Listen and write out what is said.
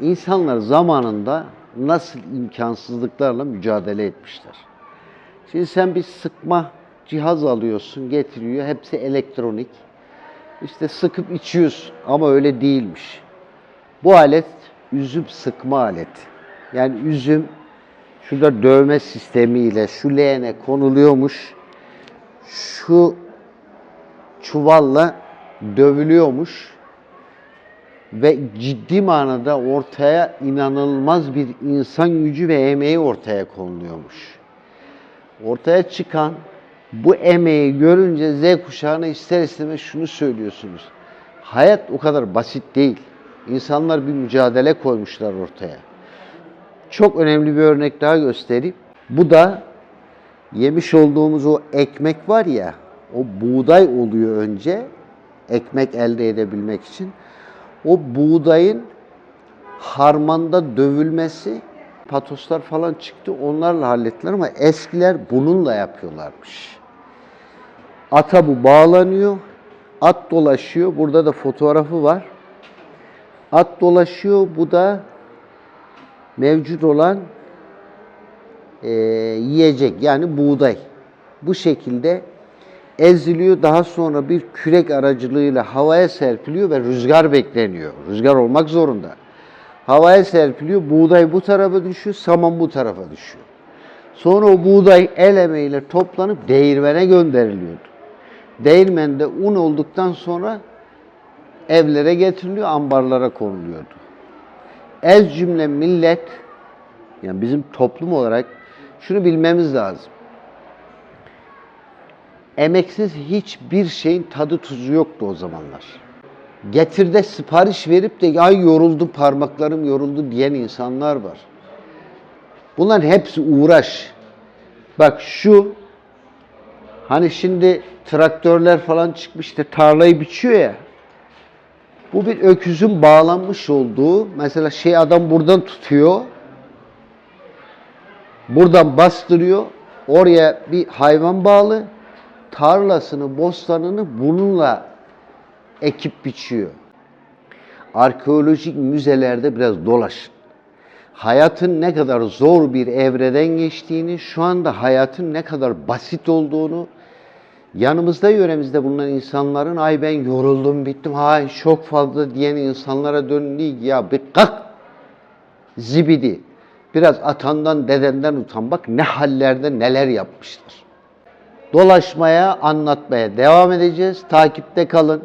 İnsanlar zamanında nasıl imkansızlıklarla mücadele etmişler. Şimdi sen bir sıkma cihaz alıyorsun, getiriyor. Hepsi elektronik. İşte sıkıp içiyorsun ama öyle değilmiş. Bu alet üzüm sıkma aleti. Yani üzüm şurada dövme sistemiyle şu leğene konuluyormuş. Şu çuvalla dövülüyormuş ve ciddi manada ortaya inanılmaz bir insan gücü ve emeği ortaya konuluyormuş. Ortaya çıkan bu emeği görünce Z kuşağına ister istemez şunu söylüyorsunuz. Hayat o kadar basit değil. İnsanlar bir mücadele koymuşlar ortaya. Çok önemli bir örnek daha göstereyim. Bu da yemiş olduğumuz o ekmek var ya, o buğday oluyor önce ekmek elde edebilmek için. O buğdayın harmanda dövülmesi, patoslar falan çıktı onlarla hallettiler ama eskiler bununla yapıyorlarmış. Ata bu bağlanıyor, at dolaşıyor. Burada da fotoğrafı var. At dolaşıyor, bu da mevcut olan e, yiyecek yani buğday. Bu şekilde eziliyor daha sonra bir kürek aracılığıyla havaya serpiliyor ve rüzgar bekleniyor. Rüzgar olmak zorunda. Havaya serpiliyor, buğday bu tarafa düşüyor, saman bu tarafa düşüyor. Sonra o buğday el emeğiyle toplanıp değirmene gönderiliyordu. Değirmende un olduktan sonra evlere getiriliyor, ambarlara konuluyordu. Ez cümle millet, yani bizim toplum olarak şunu bilmemiz lazım. Emeksiz hiçbir şeyin tadı tuzu yoktu o zamanlar. Getirde sipariş verip de ay yoruldu parmaklarım yoruldu diyen insanlar var. Bunların hepsi uğraş. Bak şu hani şimdi traktörler falan çıkmış da tarlayı biçiyor ya. Bu bir öküzün bağlanmış olduğu mesela şey adam buradan tutuyor. Buradan bastırıyor. Oraya bir hayvan bağlı. Tarlasını, bostanını bununla ekip biçiyor. Arkeolojik müzelerde biraz dolaşın. Hayatın ne kadar zor bir evreden geçtiğini, şu anda hayatın ne kadar basit olduğunu, yanımızda yöremizde bulunan insanların ay ben yoruldum bittim, hay çok fazla diyen insanlara ki, ya bir kalk zibidi. Biraz atandan dedenden utan bak ne hallerde neler yapmışlar. Dolaşmaya, anlatmaya devam edeceğiz. Takipte kalın.